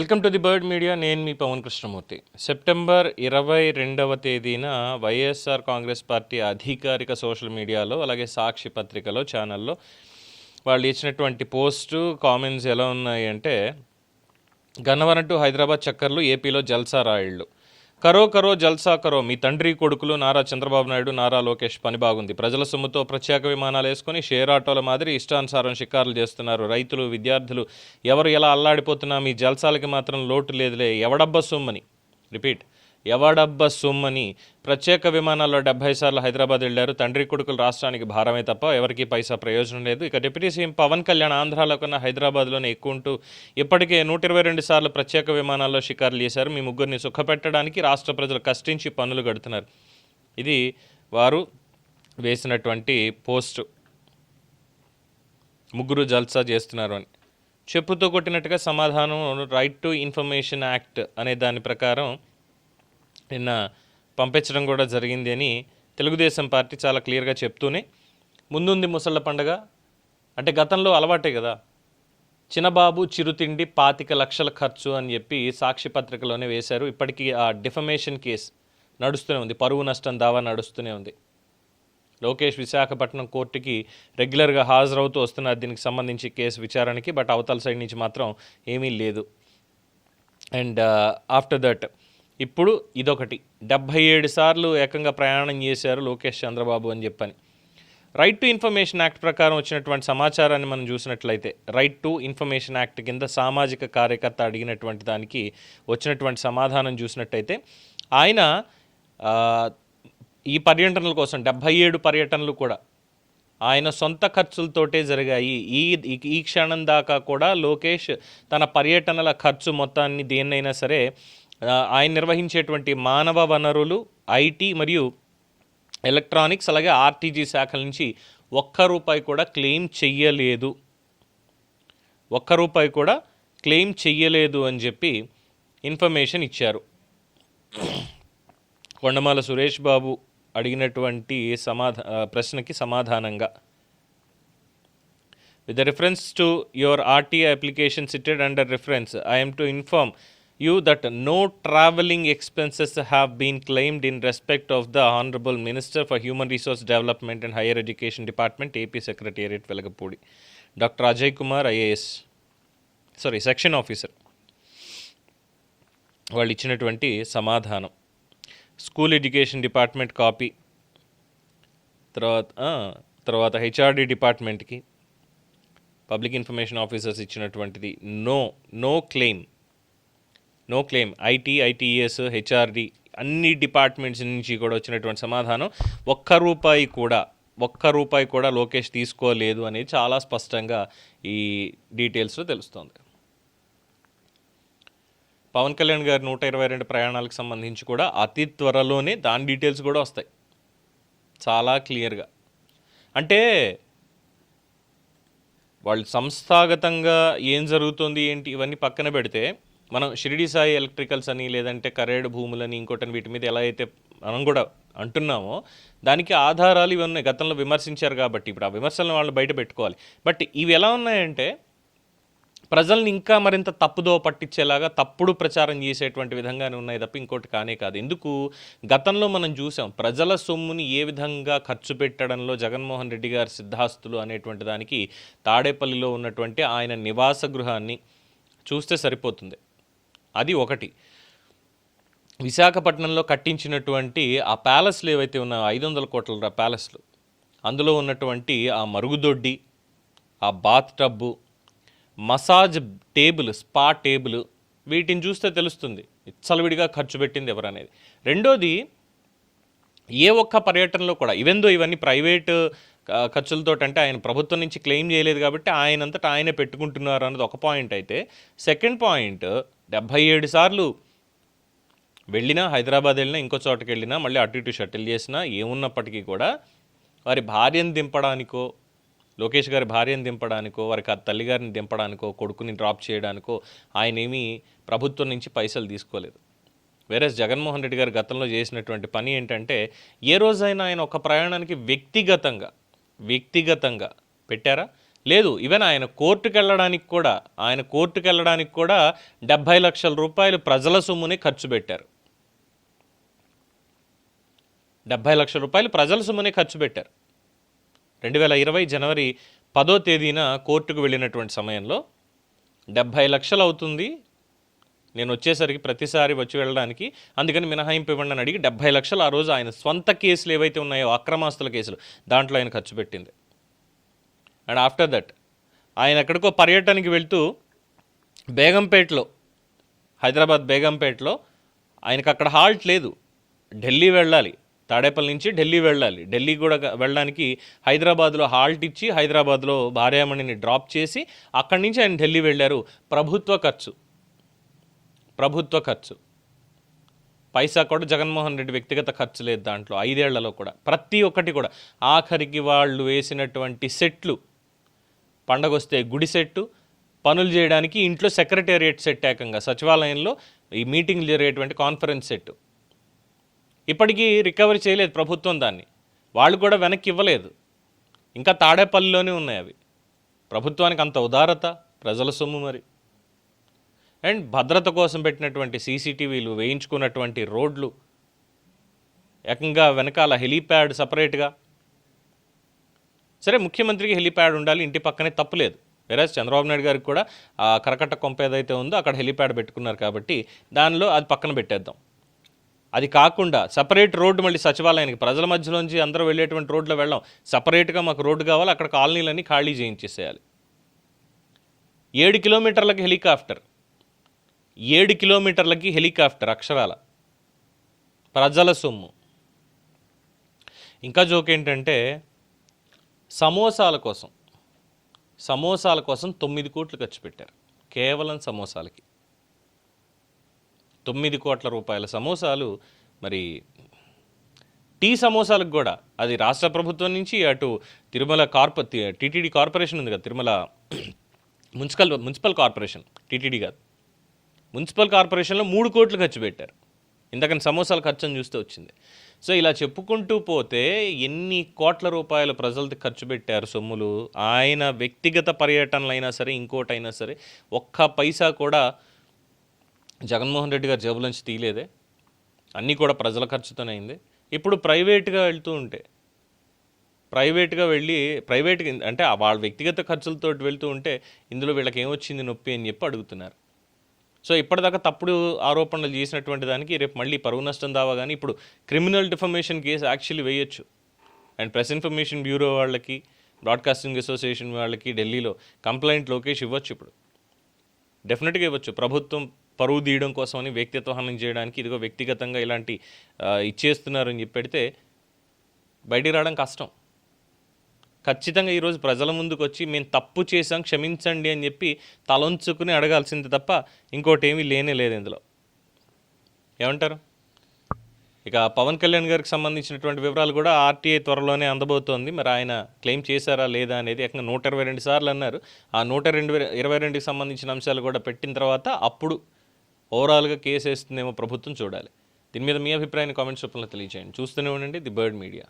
Welcome to the bird media. నేను మీ Pavan Krishnamurthy. September ఇరవై రెండవ తేదీన వైఎస్ఆర్ కాంగ్రెస్ పార్టీ అధికారిక సోషల్ మీడియాలో అలాగే సాక్షి పత్రికలో ఛానల్లో వాళ్ళు ఇచ్చినటువంటి పోస్టు కామెంట్స్ ఎలా ఉన్నాయి అంటే గన్నవరం టు హైదరాబాద్ చక్కర్లు ఏపీలో జల్సా రాయిళ్ళు కరో కరో జల్సా కరో మీ తండ్రి కొడుకులు నారా చంద్రబాబు నాయుడు నారా లోకేష్ పని బాగుంది. ప్రజల సొమ్ముతో ప్రత్యేక విమానాలు వేసుకుని షేర్ ఆటోల మాదిరి ఇష్టానుసారం షికారులు చేస్తున్నారు. రైతులు విద్యార్థులు ఎవరు ఎలా అల్లాడిపోతున్నా మీ జల్సాలకి మాత్రం లోటు లేదులే. ఎవడబ్బ సొమ్మని? రిపీట్. ఎవడబ్బ సొమ్మని ప్రత్యేక విమానాల్లో డెబ్బై సార్లు హైదరాబాద్ వెళ్ళారు తండ్రి కొడుకులు రాష్ట్రానికి భారమే తప్ప ఎవరికి పైసా ప్రయోజనం లేదు. ఇక డిప్యూటీ సీఎం పవన్ కళ్యాణ్ ఆంధ్రాలో కన్నా హైదరాబాద్లోనే ఎక్కువ ఉంటూ ఇప్పటికే నూట ఇరవై రెండు సార్లు ప్రత్యేక విమానాల్లో షికారులు చేశారు. మీ ముగ్గురిని సుఖపెట్టడానికి రాష్ట్ర ప్రజలు కష్టించి పనులు కడుతున్నారు. ఇది వారు వేసినటువంటి పోస్ట్. ముగ్గురు జల్సా చేస్తున్నారు అని. చెప్పుతో కొట్టినట్టుగా సమాధానం రైట్ టు ఇన్ఫర్మేషన్ యాక్ట్ అనే దాని ప్రకారం నిన్న పంపించడం కూడా జరిగింది అని తెలుగుదేశం పార్టీ చాలా క్లియర్గా చెప్తూనే ముందుంది ముసళ్ళ పండగ. అంటే గతంలో అలవాటే కదా. చిన్నబాబు చిరుతిండి పాతిక లక్షల ఖర్చు అని చెప్పి సాక్షి పత్రికలోనే వేశారు. ఇప్పటికీ ఆ డిఫమేషన్ కేసు నడుస్తూనే ఉంది. పరువు నష్టం దావా నడుస్తూనే ఉంది. లోకేష్ విశాఖపట్నం కోర్టుకి రెగ్యులర్గా హాజరవుతూ వస్తున్నారు దీనికి సంబంధించి కేసు విచారణకి బట్ అవతల సైడ్ నుంచి మాత్రం ఏమీ లేదు. అండ్ ఆఫ్టర్ దట్ ఇప్పుడు ఇదొకటి. డెబ్భై ఏడు సార్లు ఏకంగా ప్రయాణం చేశారు లోకేష్ చంద్రబాబు అని చెప్పని. రైట్ టు ఇన్ఫర్మేషన్ యాక్ట్ ప్రకారం వచ్చినటువంటి సమాచారాన్ని మనం చూసినట్లయితే రైట్ టు ఇన్ఫర్మేషన్ యాక్ట్ కింద సామాజిక కార్యకర్త అడిగినటువంటి దానికి వచ్చినటువంటి సమాధానం చూసినట్టయితే ఆయన ఈ పర్యటనల కోసం డెబ్భై ఏడు పర్యటనలు కూడా ఆయన సొంత ఖర్చులతోటే జరిగాయి. ఈ ఈ- క్షణం దాకా కూడా లోకేష్ తన పర్యటనల ఖర్చు మొత్తాన్ని దేన్నైనా సరే ఆయన నిర్వహించేటువంటి మానవ వనరులు ఐటీ మరియు ఎలక్ట్రానిక్స్ అలాగే ఆర్టీజీ శాఖల నుంచి ఒక్క రూపాయి కూడా క్లెయిమ్ చెయ్యలేదు. ఒక్క రూపాయి కూడా క్లెయిమ్ చెయ్యలేదు అని చెప్పి ఇన్ఫర్మేషన్ ఇచ్చారు. కొండమాల సురేష్ బాబు అడిగినటువంటి సమాధా ప్రశ్నకి సమాధానంగా. With reference to your RTI application cited under reference I'm to inform you that no travelling expenses have been claimed in respect of the honourable minister for human resource development and higher education department AP secretariat Velagapudi doctor Ajay Kumar IAS sorry section officer వాళ్ళు ఇచ్చినటువంటి సమాధానం. School education department copy తర్వాత తర్వాత HRD డిపార్ట్మెంట్కి public information officers ఇచ్చినటువంటిది no no claim no claim IT ITS HRD అన్ని departments నుంచి కూడా వచ్చినటువంటి సమాధానం. ఒక్క రూపాయి కూడా ఒక్క రూపాయి కూడా లోకేష్ తీసుకోలేదు అనేది చాలా స్పష్టంగా ఈ డీటెయిల్స్లో తెలుస్తోంది. పవన్ కళ్యాణ్ గారి నూట ఇరవై రెండు ప్రయాణాలకు సంబంధించి కూడా అతి త్వరలోనే దాని డీటెయిల్స్ కూడా వస్తాయి. చాలా క్లియర్గా. అంటే వాళ్ళు సంస్థాగతంగా ఏం జరుగుతుంది ఏంటి ఇవన్నీ పక్కన పెడితే మనం షిరిడి సాయి ఎలక్ట్రికల్స్ అని లేదంటే కరేడు భూములని ఇంకోటని వీటి మీద ఎలా అయితే మనం కూడా అంటున్నామో దానికి ఆధారాలు ఇవి ఉన్నాయి. గతంలో విమర్శించారు కాబట్టి ఇప్పుడు ఆ విమర్శలను వాళ్ళు బయట పెట్టుకోవాలి. బట్ ఇవి ఎలా ఉన్నాయంటే ప్రజల్ని ఇంకా మరింత తప్పుదో పట్టించేలాగా తప్పుడు ప్రచారం చేసేటువంటి విధంగానే ఉన్నాయి తప్ప ఇంకోటి కానే కాదు. ఎందుకు? గతంలో మనం చూసాం ప్రజల సొమ్ముని ఏ విధంగా ఖర్చు పెట్టడంలో జగన్మోహన్ రెడ్డి గారి సిద్ధాస్తులు అనేటువంటి దానికి తాడేపల్లిలో ఉన్నటువంటి ఆయన నివాస గృహాన్ని చూస్తే సరిపోతుంది. అది ఒకటి. విశాఖపట్నంలో కట్టించినటువంటి ఆ ప్యాలెస్లు ఏవైతే ఉన్నాయో ఐదు వందల కోట్ల ప్యాలెస్లు అందులో ఉన్నటువంటి ఆ మరుగుదొడ్డి ఆ bath tub massage table spa table వీటిని చూస్తే తెలుస్తుంది. చలవిడిగా ఖర్చు పెట్టింది ఎవరనేది. రెండోది ఏ ఒక్క పర్యటనలో కూడా ఈవెందో దో ఇవన్నీ ప్రైవేట్ ఖర్చులతో అంటే ఆయన ప్రభుత్వం నుంచి క్లెయిమ్ చేయలేదు కాబట్టి ఆయనంతటా ఆయనే పెట్టుకుంటున్నారు అన్నది ఒక పాయింట్ అయితే. సెకండ్ పాయింట్ డెబ్భై ఏడు సార్లు వెళ్ళినా హైదరాబాద్ వెళ్ళినా ఇంకో చోటకి వెళ్ళినా మళ్ళీ అటు ఇటు షటిల్ చేసినా ఏమున్నప్పటికీ కూడా వారి భార్యను దింపడానికో లోకేష్ గారి భార్యను దింపడానికో వారికి ఆ తల్లిగారిని దింపడానికో కొడుకుని డ్రాప్ చేయడానికో ఆయన ఏమీ ప్రభుత్వం నుంచి పైసలు తీసుకోలేదు. వేరే జగన్మోహన్ రెడ్డి గారు గతంలో చేసినటువంటి పని ఏంటంటే ఏ రోజైనా ఆయన ఒక ప్రయాణానికి వ్యక్తిగతంగా వ్యక్తిగతంగా పెట్టారా? లేదు ఈవెన్ ఆయన కోర్టుకు వెళ్ళడానికి కూడా ఆయన కోర్టుకు వెళ్ళడానికి కూడా డెబ్భై లక్షల రూపాయలు ప్రజల సొమ్ముని ఖర్చు పెట్టారు. డెబ్భై లక్షల రూపాయలు ప్రజల సొమ్మునే ఖర్చు పెట్టారు. రెండు వేల ఇరవై జనవరి పదో తేదీన కోర్టుకు వెళ్ళినటువంటి సమయంలో డెబ్భై లక్షలు అవుతుంది నేను వచ్చేసరికి ప్రతిసారి వచ్చి వెళ్ళడానికి అందుకని మినహాయింపు ఇవ్వండి అని అడిగి డెబ్భై లక్షలు ఆ రోజు ఆయన సొంత కేసులు ఏవైతే ఉన్నాయో అక్రమాస్తుల కేసులు దాంట్లో ఆయన ఖర్చు పెట్టింది. అండ్ ఆఫ్టర్ దట్ ఆయన ఎక్కడికో పర్యటనకి వెళ్తూ బేగంపేటలో హైదరాబాద్ బేగంపేటలో ఆయనకు అక్కడ హాల్ట్ లేదు. ఢిల్లీ వెళ్ళాలి. తాడేపల్లి నుంచి ఢిల్లీ వెళ్ళాలి. ఢిల్లీ కూడా వెళ్ళడానికి హైదరాబాద్లో హాల్ట్ ఇచ్చి హైదరాబాద్లో భార్యామణిని డ్రాప్ చేసి అక్కడి నుంచి ఆయన ఢిల్లీ వెళ్ళారు. ప్రభుత్వ ఖర్చు. ప్రభుత్వ ఖర్చు. పైసా కూడా జగన్మోహన్ రెడ్డి వ్యక్తిగత ఖర్చు లేదు దాంట్లో ఐదేళ్ళలో కూడా. ప్రతి ఒక్కటి కూడా. ఆఖరికి వాళ్ళు వేసినటువంటి సెట్లు పండగొస్తే గుడి సెట్టు పనులు చేయడానికి ఇంట్లో సెక్రటేరియట్ సెట్ ఏకంగా సచివాలయంలో ఈ మీటింగ్లు జరిగేటువంటి కాన్ఫరెన్స్ సెట్ ఇప్పటికీ రికవరీ చేయలేదు ప్రభుత్వం దాన్ని. వాళ్ళు కూడా వెనక్కి ఇవ్వలేదు. ఇంకా తాడేపల్లిలోనే ఉన్నాయి అవి. ప్రభుత్వానికి అంత ఉదారత ప్రజల సొమ్ము మరి. అండ్ భద్రత కోసం పెట్టినటువంటి సీసీటీవీలు వేయించుకున్నటువంటి రోడ్లు ఏకంగా వెనకాల హెలీప్యాడ్ సపరేట్గా సరే ముఖ్యమంత్రికి హెలీప్యాడ్ ఉండాలి ఇంటి పక్కనే తప్పులేదు వేరే చంద్రబాబు నాయుడు గారికి కూడా ఆ కరకట్ట కొంప ఏదైతే ఉందో అక్కడ హెలీప్యాడ్ పెట్టుకున్నారు కాబట్టి దానిలో అది పక్కన పెట్టేద్దాం. అది కాకుండా సపరేట్ రోడ్డు మళ్ళీ సచివాలయానికి ప్రజల మధ్యలోంచి అందరూ వెళ్ళేటువంటి రోడ్లో వెళ్ళాం. సపరేట్గా మాకు రోడ్డు కావాలి అక్కడ కాలనీలన్నీ ఖాళీ చేయించేసేయాలి. ఏడు కిలోమీటర్లకి హెలికాప్టర్. ఏడు కిలోమీటర్లకి హెలికాప్టర్ అక్షరాల. ప్రజల సొమ్ము. ఇంకా జోక్ ఏంటంటే సమోసాల కోసం. సమోసాల కోసం తొమ్మిది కోట్లు ఖర్చు పెట్టారు. కేవలం సమోసాలకి. తొమ్మిది కోట్ల రూపాయల సమోసాలు మరి టీ సమోసాలకు కూడా. అది రాష్ట్ర ప్రభుత్వం నుంచి అటు తిరుమల కార్ప టీటీడీ కార్పొరేషన్ ఉంది కదా Tirumala municipal municipal corporation TTD కాదు. మున్సిపల్ కార్పొరేషన్లో మూడు కోట్లు ఖర్చు పెట్టారు. ఇంతకని సమోసాల ఖర్చు అని చూస్తే వచ్చింది. సో ఇలా చెప్పుకుంటూ పోతే ఎన్ని కోట్ల రూపాయలు ప్రజలకి ఖర్చు పెట్టారు సొమ్ములు ఆయన వ్యక్తిగత పర్యటనలు అయినా సరే ఇంకోటైనా సరే ఒక్క పైసా కూడా జగన్మోహన్ రెడ్డి గారు జేబులోంచి తీయలేదే. అన్నీ కూడా ప్రజల ఖర్చుతోనే అయింది. ఇప్పుడు ప్రైవేట్గా వెళ్తూ ఉంటే ప్రైవేట్గా వెళ్ళి ప్రైవేట్గా అంటే వాళ్ళ వ్యక్తిగత ఖర్చులతో వెళ్తూ ఉంటే ఇందులో వీళ్ళకి ఏమొచ్చింది నొప్పి అని చెప్పి అడుగుతున్నారు. సో ఇప్పటిదాకా తప్పుడు ఆరోపణలు చేసినటువంటి దానికి రేపు మళ్ళీ పరువు నష్టం దావా కానీ ఇప్పుడు క్రిమినల్ డిఫర్మేషన్ కేసు యాక్చువల్లీ వేయొచ్చు. అండ్ ప్రెస్ ఇన్ఫర్మేషన్ బ్యూరో వాళ్ళకి బ్రాడ్కాస్టింగ్ అసోసియేషన్ వాళ్ళకి ఢిల్లీలో కంప్లైంట్ లోకేష్ ఇవ్వచ్చు ఇప్పుడు. డెఫినెట్గా ఇవ్వచ్చు. ప్రభుత్వం పరువు తీయడం కోసమని వ్యక్తిత్వ హనం చేయడానికి ఇదిగో వ్యక్తిగతంగా ఇలాంటి ఇచ్చేస్తున్నారని చెప్పి పెడితే బయటికి రావడం కష్టం. ఖచ్చితంగా ఈరోజు ప్రజల ముందుకు వచ్చి మేము తప్పు చేసాం క్షమించండి అని చెప్పి తలొంచుకుని అడగాల్సింది తప్ప ఇంకోటి ఏమీ లేనే లేదు ఇందులో. ఏమంటారు? ఇక పవన్ కళ్యాణ్ గారికి సంబంధించినటువంటి వివరాలు కూడా ఆర్టీఐ త్వరలోనే అందబోతోంది. మరి ఆయన క్లెయిమ్ చేశారా లేదా అనేది ఏకంగా నూట ఇరవై రెండు సార్లు అన్నారు. ఆ నూట రెండు ఇరవై రెండుకి సంబంధించిన అంశాలు కూడా పెట్టిన తర్వాత అప్పుడు ఓవరాల్గా కేసు వేస్తుందేమో ప్రభుత్వం చూడాలి. దీని మీద మీ అభిప్రాయాన్ని కామెంట్స్ రూపంలో తెలియజేయండి. చూస్తూనే ఉండండి ది బర్డ్ మీడియా.